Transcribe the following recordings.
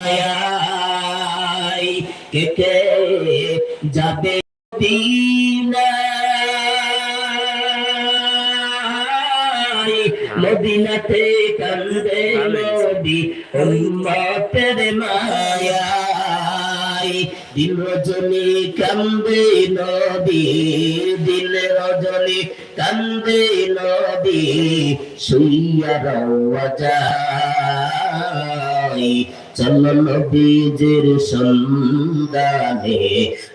মায়ায় কে কে যাবে মদিনাতে কান্দে নবী উম্মতের মায়ায় দিন রজনী কান্দে নবী দিন রজনী কান্দে নবী শুইয়া রওয়া যায়। চল নবীজির সন্ধানে,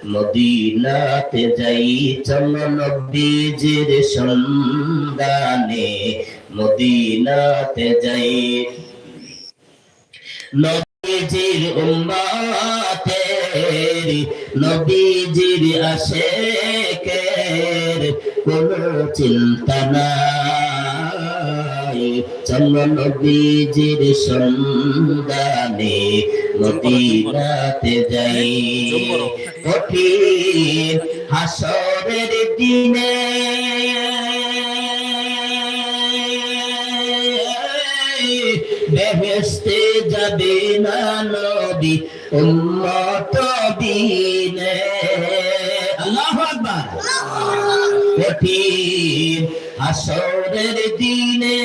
মদিনাতে যাই চল নবীজির সন্ধানে, মদিনাতে যাই। নবীজির উম্মাতের নবীজির আশেকের কোনো চিন্তা নাই। চল নবীজির সন্ধানে মদিনাতে যাই। কঠিন হাসরের দিনে বেহেস্তে যাবে না নবী উম্মত দিনে। আল্লাহু কঠিন হাসরের দিনে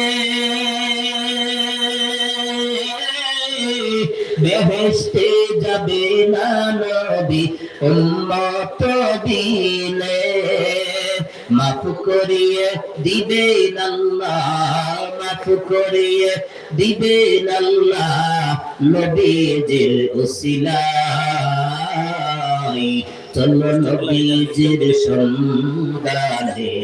বেহেস্তে যাবে না নবী, উম্মত দিনে। মাফ করিয়ে দিবেন আল্লাহ, মাফ করিয়ে দিবেন আল্লাহ নবীজির উসিলাই চলো নবীজির সন্ধানে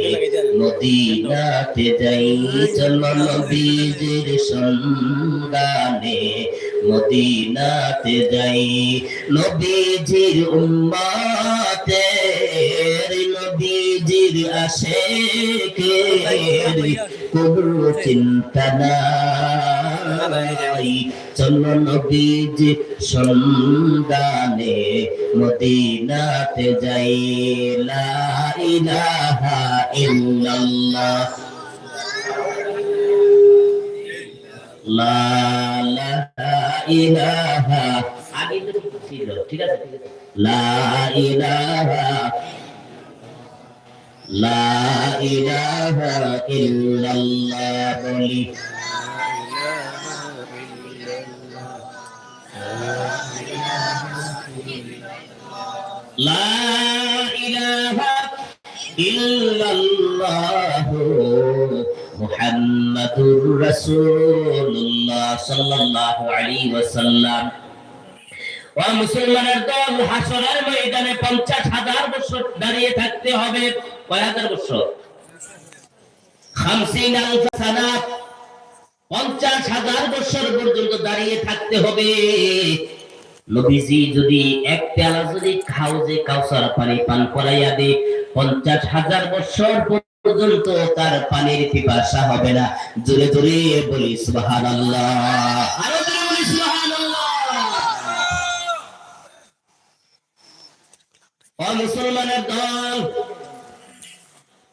মদিনাতে যাই চলো নবীজির সন্ধানে। মদিনাতে যাই নবীজির উম্মাতের নবীজির আশেকের কোনো চিন্তা নাই। চলো নবীজি সন্ধানে মদিনাতে যাই। লা ইলাহা ইল্লাল্লাহ। লা ইলাহা। আগে ছিল ঠিক আছে। লা ইলাহা। লা ইলাহা ইল্লাল্লাহ বলি। লা ইলাহা ইল্লাল্লাহ মুহাম্মাদুর রাসূলুল্লাহ সাল্লাল্লাহু আলাইহি ওয়াসাল্লাম। ও মুসলমানের দল, হাসরের ময়দানে 50000 বছর দাঁড়িয়ে থাকতে হবে। কয় হাজার বছর? 50000 সানাত বছর পর্যন্ত দাঁড়িয়ে থাকতে হবে। নবীজি যদি এক পেয়ালা যদি খাও যে কাউসার পানি পান করাইয়া দে, পঞ্চাশ হাজার বছর পর্যন্ত তার পানির পিপাসা হবে না। জোরে জোরে বলি। ও মুসলমানের দল,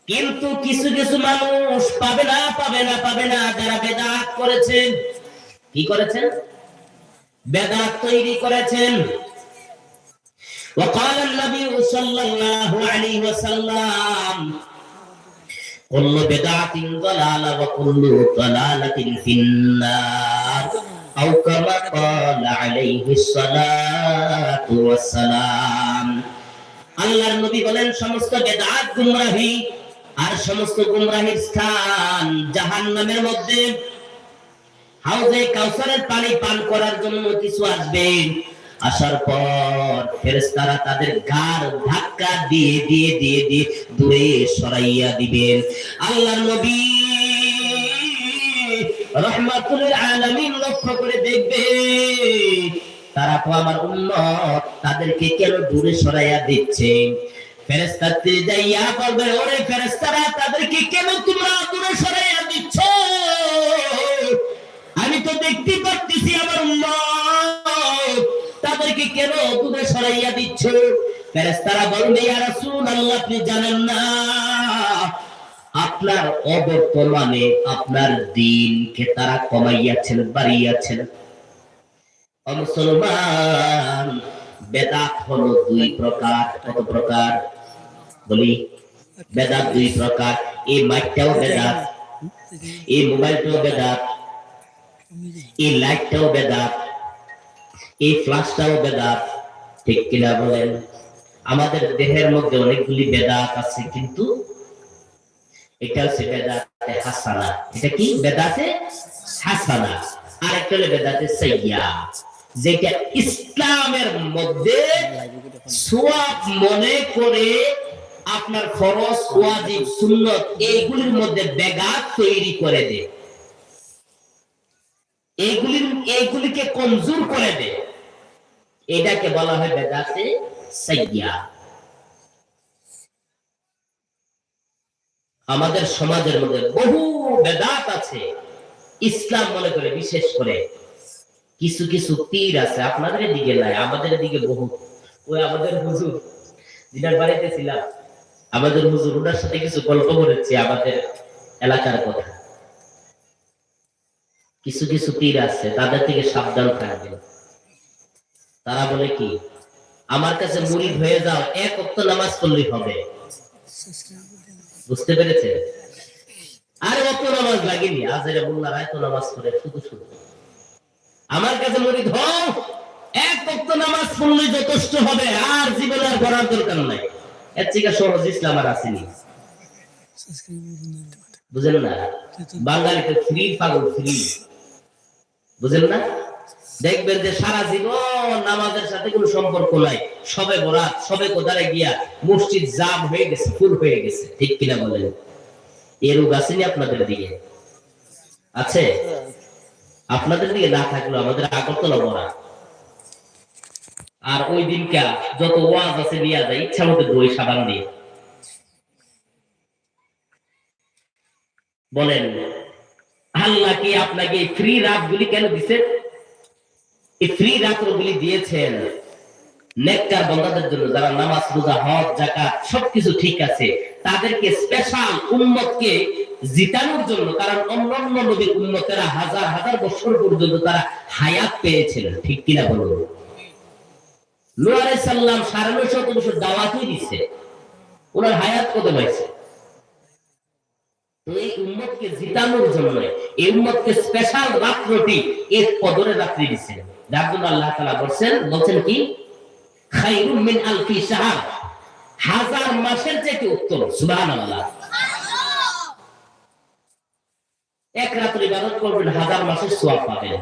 কিন্তু কিছু কিছু মানুষ পাবে না পাবে না পাবে না, যারা বেদাত করেছেন, কি করেছেন? বেদাত তৈরি করেছেন وقال النبي صلى الله عليه وسلم كل بدعة ضلالة وكل ضلالة في النار أو كما قال عليه الصلاة والسلام আল্লাহর নবী বলেন সমস্ত বেদাত গুমরাহি আর সমস্ত গুমরাহির স্থান জাহান্নামের মধ্যে হাউজে কাউসারের পানি পান করার জন্য কিছু আসবে। আসার পর ফেরেশতারা তাদের গার ধাক্কা দিয়ে দিয়ে দিয়ে দিয়ে দূরে সরাইয়া দিবেন। আল্লাহর নবী রহমাতুল লক্ষ্য করে দেখবে তারা তো আমার তাদেরকে কেন দূরে সরাইয়া দিচ্ছে? ফেরেস্তাতে যাইয়া বলবে, ওরে ফেরেস্তারা তাদেরকে কেন তোমরা দূরে সরাইয়া দিচ্ছ? দেখতে পাচ্ছি আমার উম্মত। তাদেরকে কেন দূরে সরাইয়া দিচ্ছ? ফেরেস্তারা বলবে ইয়া রাসূলুল্লাহ, আপনি জানেন না। আপনার অবর্তমানে আপনার দিনকে তারা কমাইয়াছেন, বাড়িয়াছেন। মুসলমান, বেদাত হলো দুই প্রকার। কত প্রকার? বলি, বেদাত দুই প্রকার। এই মাইকটাও বেদাত, এই মোবাইলটাও বেদাত এই লাইটটাও বেদাত, এই ফ্লাশটাও বেদাত, ঠিক কিনা বলেন? আমাদের দেহের মধ্যে অনেকগুলি বেদাত আছে, কিন্তু এটা হচ্ছে বেদাতে হাসানা। এটা কি? বেদাতে হাসানা। আর একটা হলো বেদাতে সাইয়া যেটা ইসলামের মধ্যে সোয়াব মনে করে আপনার ফরজ, ওয়াজিব, সুন্নত, এইগুলির মধ্যে বেগাত তৈরি করে দে কমজোর করে দে। এটাকে বলা হয় বেদাতে সাইয়া। আমাদের সমাজের মধ্যে বহু বেদাত আছে। ইসলাম মনে করে বিশেষ করে। কিছু কিছু পীর আছে, আপনাদের দিকে নাই, আমাদের দিকে বহু। ওই আমাদের হুজুর, যিনার বাড়িতে ছিলাম, আমাদের হুজুর, ওনার সাথে কিছু গল্প করেছি আমাদের এলাকার কথা। কিছু কিছু পীর আছে, তাদের থেকে সাবধান থাকবেন তারা বলে কি, আমার কাছে মুরিদ হয়ে যাও, এক অক্ত নামাজ পড়লেই হবে। বুঝতে পেরেছে? আর অত নামাজ লাগেনি আজের মোল্লা রায় তো নামাজ পড়ে, শুধু শুধু। আমার কাছে মুরিদ হও, এক অক্ত নামাজ পড়লেই যথেষ্ট হবে, আর জীবনে আর করার দরকার নাই। এর থেকে সহজ ইসলাম আর আসেনি। বুঝেন না? বাঙালিতে ফ্রি পাগল, ফ্রি। বুঝেন না? দেখবেন যে সারা জীবন নামাজের সাথে কোনো সম্পর্ক নাই। সবে বরাত, সবে কোথায় গিয়া মসজিদ জাম হয়ে গেছে, ফুল হয়ে গেছে। ঠিক কিনা বলেন? এ রোগ আসেনি আপনাদের দিকে? আছে? আপনাদের দিকে না থাকলেও আমাদের আগরতলা বড়া আর ওই দিনকা যত ওয়াজ আছে নিয়ে যায়, ইচ্ছা মতো দই সাবান দিয়ে। বলেন আল্লাহ কি আপনাকে ফ্রি রাতগুলি কেন দিছে? এই ফ্রি রাত্রগুলি দিয়েছেন নেককার জন্য, যারা নামাজ, রোজা, হজ সবকিছু ঠিক আছে। তাদেরকে স্পেশাল জিতানোর জন্য, কারণ অন্যান্য নবীর উম্মতেরা হাজার হাজার বছর পর্যন্ত তারা হায়াত পেয়েছিলেন ঠিক কিনা বলুন? আলাইহিস সালাম সাড়ে নয়শো বছর দাওয়াতই দিচ্ছে ওনার হায়াত কত হয়েছে এই উম্মতকে জিতানোর জন্য, এই উম্মতকে স্পেশাল রাত্রটি এক রাত্রি যার জন্য আল্লাহ তাআলা বলছেন বলছেন কি? খায়রুম মিন আলফি শাহর। হাজার মাসের চেয়ে উত্তম, সুবহানাল্লাহ। এক রাত্রি ইবাদত করবেন, হাজার মাসের সওয়াব পাবেন।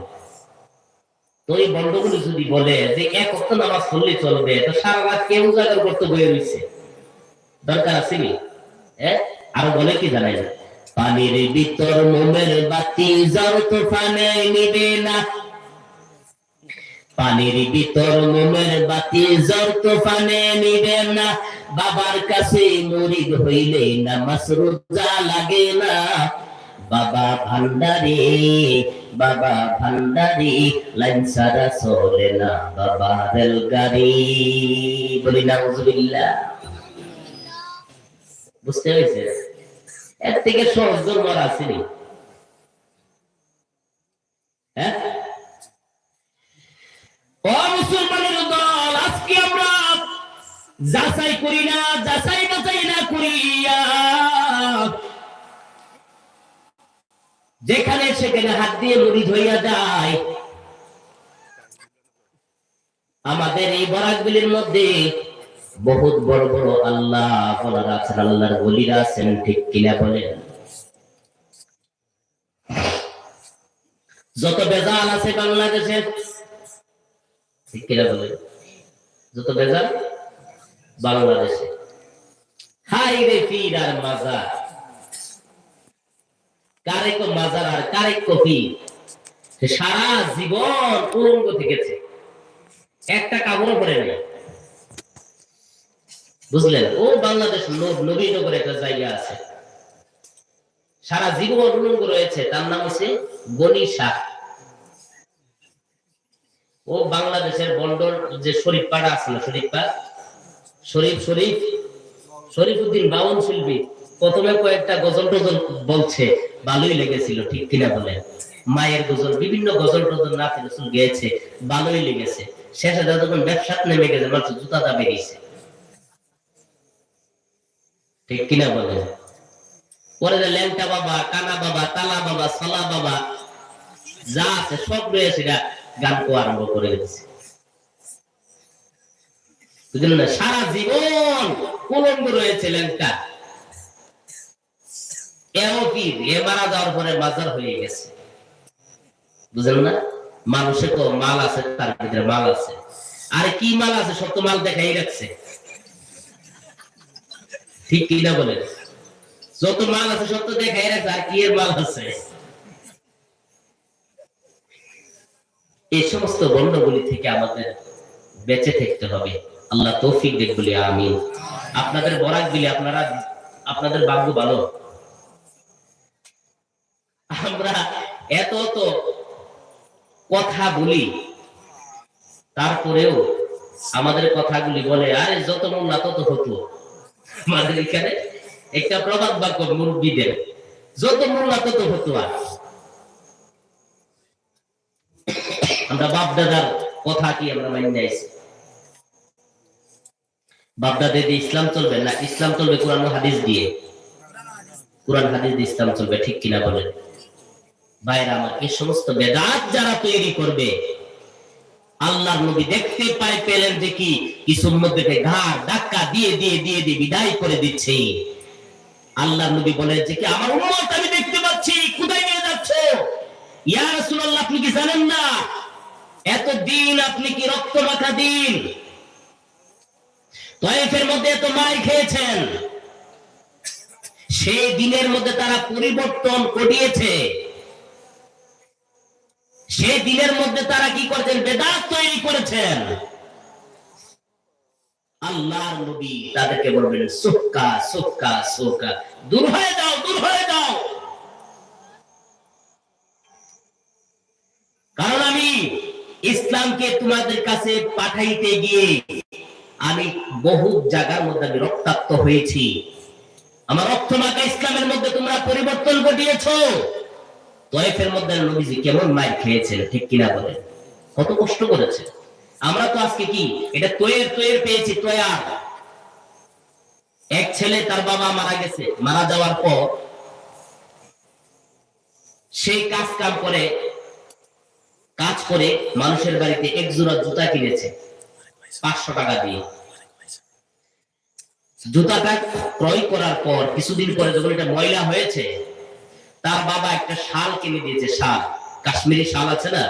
তো এই বন্ধগুলি যদি বলে যে এক অক্ত নামাজ পড়লে চলবে, তো সারা রাত কেউ উজাগর করতে বয়ে রয়েছে দরকার আছে নি? হ্যাঁ? আরও বলে কি জানাই না পানির ভিতর মোমের বাতি জ্বর তুফানে নিবে না। পানির ভিতর মোমের বাতি জ্বর তুফানে নিবে না। বাবার কাছে মরিদ হইলে নামাজ রোজা লাগে না। বাবা ভান্ডারি বাবা ভান্ডারি, লাইন সারা চলে না বাবা রেলগাড়ি। বলি না বুঝতে হয়েছে এর থেকে সহজ দুর্বল আসেনি হ্যাঁ? ও মুসলমানের দল, আজকে আমরা যাচাই করি না, যাচাই বাছাই না করিয়া যেখানে সেখানে হাত দিয়ে মুড়ি ধইয়া যায়। আমাদের এই বরাকগুলির মধ্যে বহুত বড় বড় আল্লাহ আল্লাহর বলিরা আছেন, ঠিক কিনা বলেন? যত বেজাল আছে বাংলাদেশে, ঠিক কিনা বলেন? যত বেজাল বাংলাদেশে। হাই রে পীর আর মাজার। কারে কো মাজার আর কারে কো সারা জীবন উলঙ্গ থেকেছে। একটা কাপড়ও পরে নেই। বুঝলেন? ও বাংলাদেশ নবীনগরে একটা জায়গা আছে। সারা জীবন উলঙ্গ রয়েছে, তার নাম হচ্ছে গনি শাহ। ও বাংলাদেশের বন্ডর যে শরীফ পাড়া আছে না শরীফ পাড়া? শরীফ শরীফ? শরীফ উদ্দিন বাউন শিল্পী প্রথমে কয়েকটা গজল টজল বলছে ভালোই লেগেছিল, ঠিক কিনা বলে মায়ের গজল, বিভিন্ন গজল টজল রসুল গেয়েছে ভালোই লেগেছে। শেষে যখন ব্যবসাত নেমে গেছে, মাত্র জুতাটা বেরিয়েছে ঠিক কিনা বলে পরে যে ল্যাংটা বাবা, কানা বাবা, তালা বাবা, সলা বাবা, যা আছে সব রয়েছে গান কো আরম্ভ করে দিচ্ছে। বুঝলেন না? সারা জীবন কুলঙ্গ রয়েছে ল্যাংটা। এমনকি এ মারা যাওয়ার পরে বাজার হয়ে গেছে। বুঝলেন না? মানুষের তো মাল আছে, তার ভিতরে মাল আছে। আর কি মাল আছে? সব তো মাল দেখাই রাখছে। ঠিক কি না বলেন। যত মাল আছে সব তো দেখাই রাখছে, আর কি এর মাল আছে? এই সমস্ত গন্ডগুলি থেকে আমাদের বেঁচে থাকতে হবে। আল্লাহ তৌফিক দেখ বলি, আমিন। আপনাদের বরাক দিলে আপনারা, আপনাদের ভাগ্য ভালো। আমরা এত তো কথা বলি, তারপরেও আমাদের কথাগুলি বলে, আরে যত মোল্লা তত হতো। আমাদের এখানে একটা প্রবাদ বাক্য মুরব্বীদের। যত মোল্লা, তত আর আমরা বাপ দাদার কথা কি আমরা মাইনে বাপ দাদা দিয়ে ইসলাম চলবে না? ইসলাম চলবে কোরআন হাদিস দিয়ে? কোরআন, হাদিস দিয়ে ইসলাম চলবে, ঠিক কিনা বলেন? ভাইরা আমার এই সমস্ত বেদাত যারা তৈরি করবে আল্লাহর নবী দেখতে পাই পেলেন যে কি কিছু মধ্যে ঘাড়, ধাক্কা দিয়ে দিয়ে দিয়ে দিয়ে বিদায় করে দিচ্ছে। আল্লাহর নবী বলেন যে কি আমার উম্মত আমি দেখতে পাচ্ছি, কোথায় নিয়ে যাচ্ছ? ইয়া রাসূলুল্লাহ, আপনি কি জানেন না? এত দিন আপনি কি রক্ত মাখা দিন? তয়েফের মধ্যে এত মার খেয়েছেন। সেই দিনের মধ্যে তারা পরিবর্তন ঘটিয়েছে। সেই দিনের মধ্যে তারা কি করেছেন? বেদাত তৈরি করেছেন। আল্লাহর নবী তাদেরকে বলবেন, সুক্কা সুক্কা সুক্কা। দূর হয়ে যাও, দূর হয়ে যাও। কারণ আমি ইসলামকে তোমাদের কাছে পাঠাইতে গিয়ে আমি বহু জায়গার মধ্যে আমি রক্তাক্ত হয়েছি। আমার রক্তমাখা ইসলামের মধ্যে তোমরা পরিবর্তন ঘটিয়েছো। তয়েফের মধ্যে নবীজি কেমন মায়ের খেয়েছেন, ঠিক কিনা বলেন? কত কষ্ট করেছে আমরা তো আজকে কি, এটা তয়ের তয়ের পেয়েছি, তয়ার। এক ছেলে তার বাবা মারা গেছে, মারা যাওয়ার পর সেই কাজ কাম করে, কাজ করে মানুষের বাড়িতে এক জোড়া জুতা কিনেছে, পাঁচশো টাকা দিয়ে। জুতাটা ক্রয় করার পর, কিছুদিন পরে যখন এটা ময়লা হয়েছে তার বাবা একটা শাল কিনে দিয়েছে, শাল। কাশ্মীরি শাল আছে না?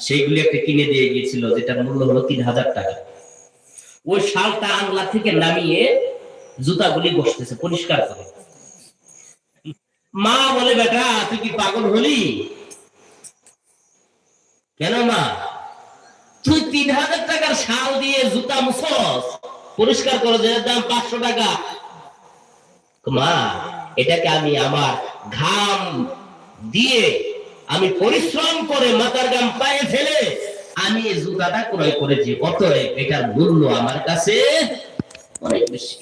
সেইগুলি একটা কিনে দিয়ে গিয়েছিল যেটা মূল্য হলো তিন হাজার টাকা। ওই শালটা আংলা থেকে নামিয়ে জুতাগুলি বসতেছে, পরিষ্কার করে। মা বলে, বেটা, তুই কি পাগল হলি? কেন মা? তুই তিন হাজার টাকার শাল দিয়ে জুতা মুছস। পরিষ্কার করো দাম পাঁচশো টাকা। মা, এটাকে আমি আমার ঘাম দিয়ে আমি পরিশ্রম করে মাথার গাম পায়ে ফেলে আমি এই জুতাটা ক্রয় করেছি। অতএব এটার মূল্য আমার কাছে অনেক বেশি।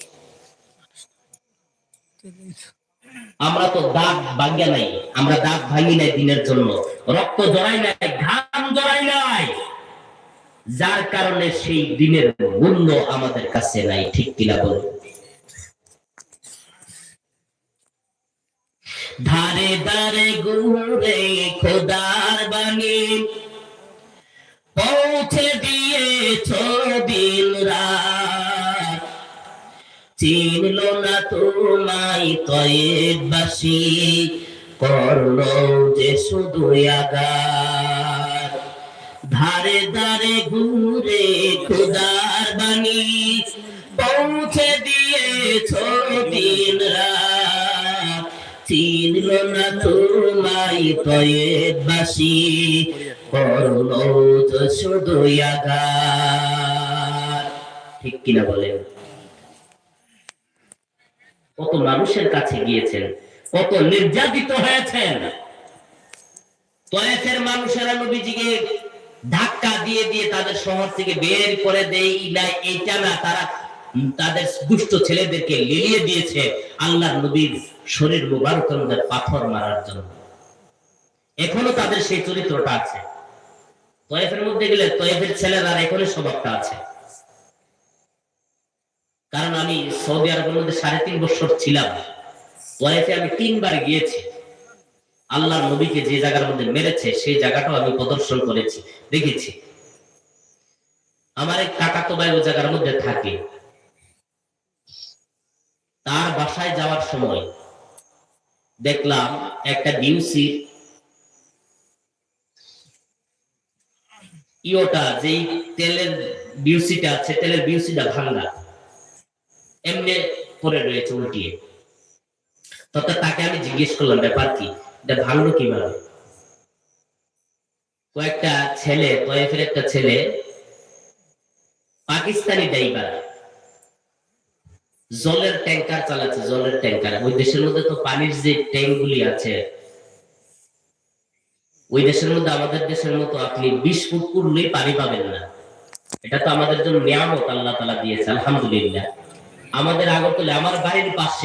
আমরা তো দাঁত ভাঙ্গা নাই, আমরা দাঁত ভাঙি নাই দিনের জন্য। রক্ত জড়াই নাই, ঘাম জড়াই নাই। যার কারণে সেই দিনের মূল্য আমাদের কাছে নাই, ঠিক কিনা বলুন? ধারে ধারে ঘুরে খোদার বাণী। পৌঁছে দিয়েছ দিন রাত। চিনল না তোমায় তয়েবাসী করল যে শুধু আগার। ধারে ধারে ঘুরে খুদার বাণী, পৌঁছে দিয়েছ দিন রাত। ঠিক কিনা বলেন? কত মানুষের কাছে গিয়েছেন, কত নির্যাতিত হয়েছেন। তয়েফের মানুষেরা নবীজিকে ধাক্কা দিয়ে দিয়ে তাদের শহর থেকে বের করে দেয় না এইটা না, তারা তাদের দুষ্ট ছেলেদেরকে লিলিয়ে দিয়েছে আল্লাহ নবীর শরীর মুবারকের পাথর মারার জন্য। এখনও তাদের সেই চরিত্রটা আছে। তয়েফের মধ্যে গেলে তয়েফের ছেলেরা এখনও স্বভাবটা আছে। কারণ আমি সৌদি আরবের মধ্যে সাড়ে তিন বছর ছিলাম। তয়েফে আমি তিনবার গিয়েছি। আল্লাহ নবীকে যে জায়গার মধ্যে মেরেছে, সেই জায়গাটাও আমি প্রদর্শন করেছি, দেখেছি। আমার এক কাকাতো ভাই ওই জায়গার মধ্যে থাকে। তার বাসায় যাওয়ার সময় দেখলাম একটা ডিউসি ইওটা যেই তেলের বিউসিটা আছে, তেলের বিউসিটা ভাঙা। এমনি পরে রয়েছে উল্টিয়ে। তত তাকে আমি জিজ্ঞেস করলাম, ব্যাপার কি? এটা ভাঙলো কীভাবে? কয়েকটা ছেলে কয়েকের একটা ছেলে, পাকিস্তানি ড্রাইভার। জলের ট্যাঙ্কার চালাচ্ছে, জলের ট্যাঙ্কার ওই দেশের মধ্যে তো পানির যে ট্যাঙ্ক গুলি আছে, ওই দেশের মধ্যে আমাদের দেশের মতো আপনি বিশ ফুট করলেই পানি পাবেন না। এটা তো আমাদের জন্য নিয়ামত, আল্লাহ তালা দিয়েছে, আলহামদুলিল্লাহ। আমাদের আগরতলা আমার বাড়ির পাশে